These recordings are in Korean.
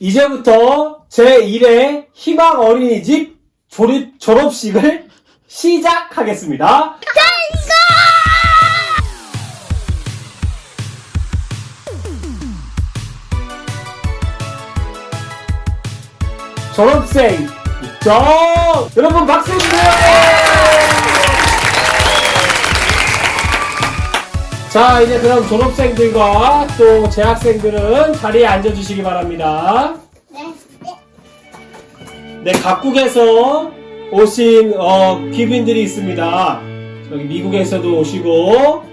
이제부터 제1회 희망 어린이집 조립, 졸업식을 시작하겠습니다. 졸업생 입장! 여러분 박수 주세요! 자, 이제 그럼 졸업생들과 또 재학생들은 자리에 앉아주시기 바랍니다. 네. 네, 각국에서 오신 어, 귀빈들이 있습니다. 여기 미국에서도 오시고,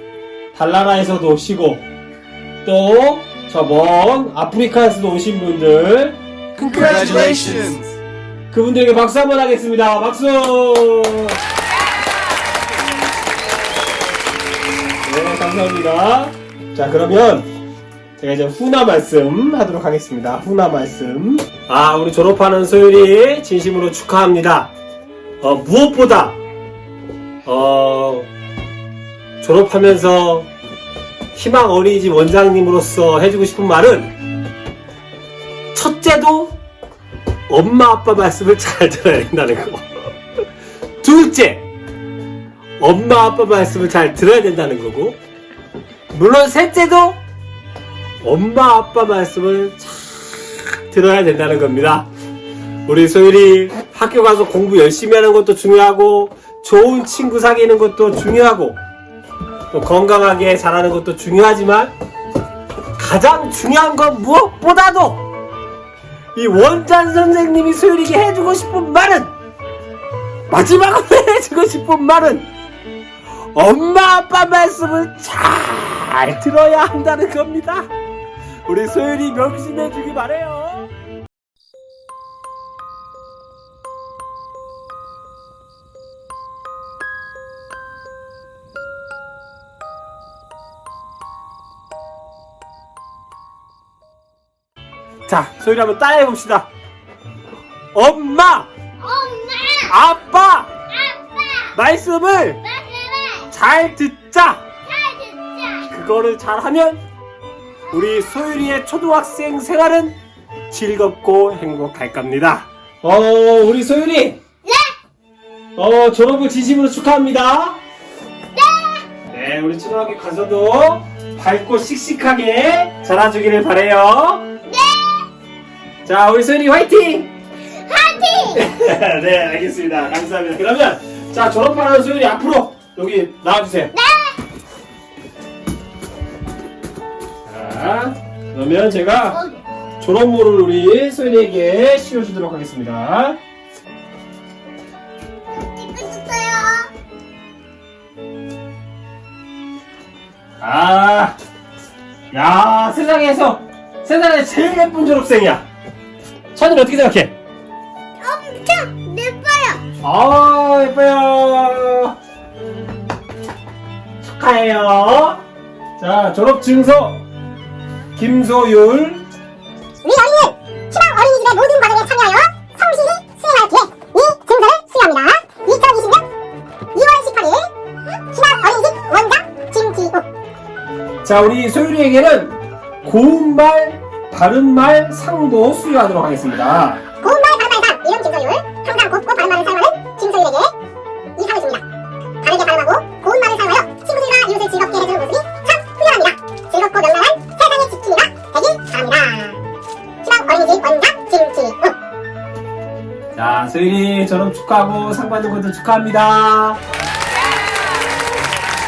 달나라에서도 오시고, 또 저 먼 아프리카에서도 오신 분들, Congratulations! 그분들에게 박수 한번 하겠습니다. 박수! 감사합니다. 자, 그러면 제가 이제 후나 말씀 하도록 하겠습니다. 후나 말씀. 아, 우리 졸업하는 소율이 진심으로 축하합니다. 어, 무엇보다, 어, 졸업하면서 희망 어린이집 원장님으로서 해주고 싶은 말은 첫째도 엄마 아빠 말씀을 잘 들어야 된다는 거. 둘째, 엄마 아빠 말씀을 잘 들어야 된다는 거고. 물론 셋째도 엄마 아빠 말씀을 잘 들어야 된다는 겁니다. 우리 소율이 학교 가서 공부 열심히 하는 것도 중요하고 좋은 친구 사귀는 것도 중요하고 또 건강하게 자라는 것도 중요하지만 가장 중요한 건 무엇보다도 이 원장 선생님이 소율이게 해주고 싶은 말은 마지막으로 해주고 싶은 말은 엄마 아빠 말씀을 잘 들어야 한다는 겁니다. 우리 소율이 명심해 주기 바래요. 자, 소율이 한번 따라해 봅시다. 엄마, 엄마! 아빠 아빠! 말씀을 말씀을 잘 듣자. 그거를 잘하면 우리 소율이의 초등학생 생활은 즐겁고 행복할 겁니다. 어, 우리 소율이. 네! 어, 졸업을 진심으로 축하합니다. 네! 네, 우리 초등학교 가서도 밝고 씩씩하게 자라주기를 바래요. 네! 자, 우리 소율이 화이팅! 파이팅! 네, 알겠습니다. 감사합니다. 그러면 자, 졸업하는 소율이 앞으로 여기 나와주세요. 네! 자, 그러면 제가 어, 졸업물을 우리 소연이에게 씌워주도록 하겠습니다. 아, 야, 세상에서 세상에 제일 예쁜 졸업생이야. 찬이 어떻게 생각해? 엄청 예뻐요! 아, 예뻐요. 축하해요. 자, 졸업 증서 김소율. 우리 어린이는 희망 어린이집의 모든 과정에 참여하여 성실히 수행할 기회 이 증서를 수여합니다. 2020년 2월 18일 희망 어린이집 원장 김지욱 자, 우리 소율이에게는 고운말, 바른말 상도 수여하도록 하겠습니다. 자, 소율이 졸업 축하하고 상 받는 것도 축하합니다.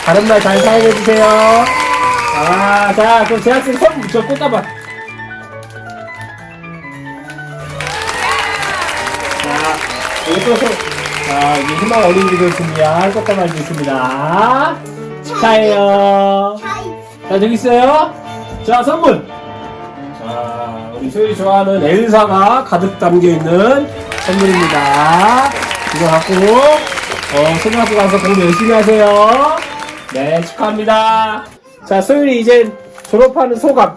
다른 말 잘 사용해주세요. 아, 자, 그럼 재학생 손, 저 꽃다발. 자, 여기 또 손. 자, 여기 희망 어린이들 준비한 꽃다발도 있습니다. 축하해요. 자, 저기 있어요. 자, 선물. 자, 우리 소율이 좋아하는 엘사가 가득 담겨 있는 선물입니다. 이거 갖고, 어, 초등학교 가서 공부 열심히 하세요. 네, 축하합니다. 자, 소율이 이제 졸업하는 소감.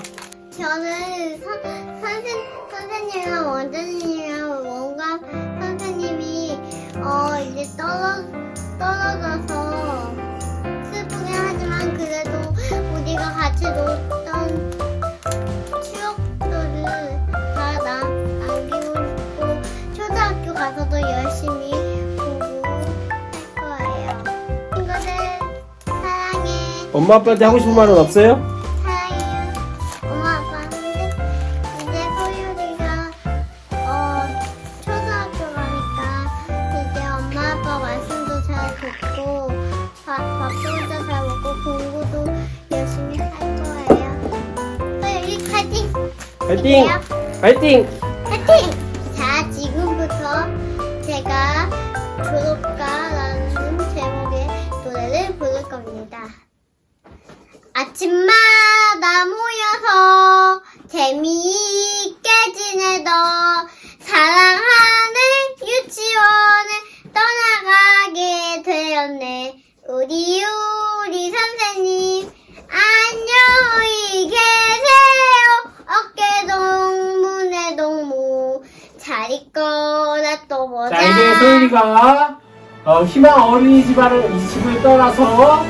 저는 선, 선생, 선생님이랑 원장님이랑 뭔가 선생님이 어 이제 떨어, 떨어져서 슬프긴 하지만 그래도 우리가 같이 놀 엄마 아빠한테 하고 싶은 말은 없어요? 사랑해요. 엄마 아빠한테 이제 소율이가 어 초등학교 가니까 이제 엄마 아빠 말씀도 잘 듣고 밥, 밥도 혼자 잘 먹고 공부도 열심히 할 거예요. 소율이 파이팅! 파이팅! 파이팅! 파이팅! 자 지금부터 제가 졸업 아침마다 모여서 재미있게 지내던 사랑하는 유치원을 떠나가게 되었네. 우리 우리 선생님 안녕히 계세요. 어깨동 문에동 잘 있거나 또 보자. 자 이제 소율이가 어, 희망 어린이집을 이 집을 떠나서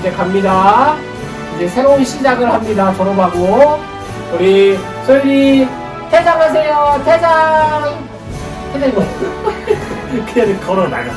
이제 갑니다. 이제 새로운 시작을 합니다. 졸업하고 우리 소율이 퇴장하세요. 퇴장. 퇴장 이거 그냥 걸어 나가.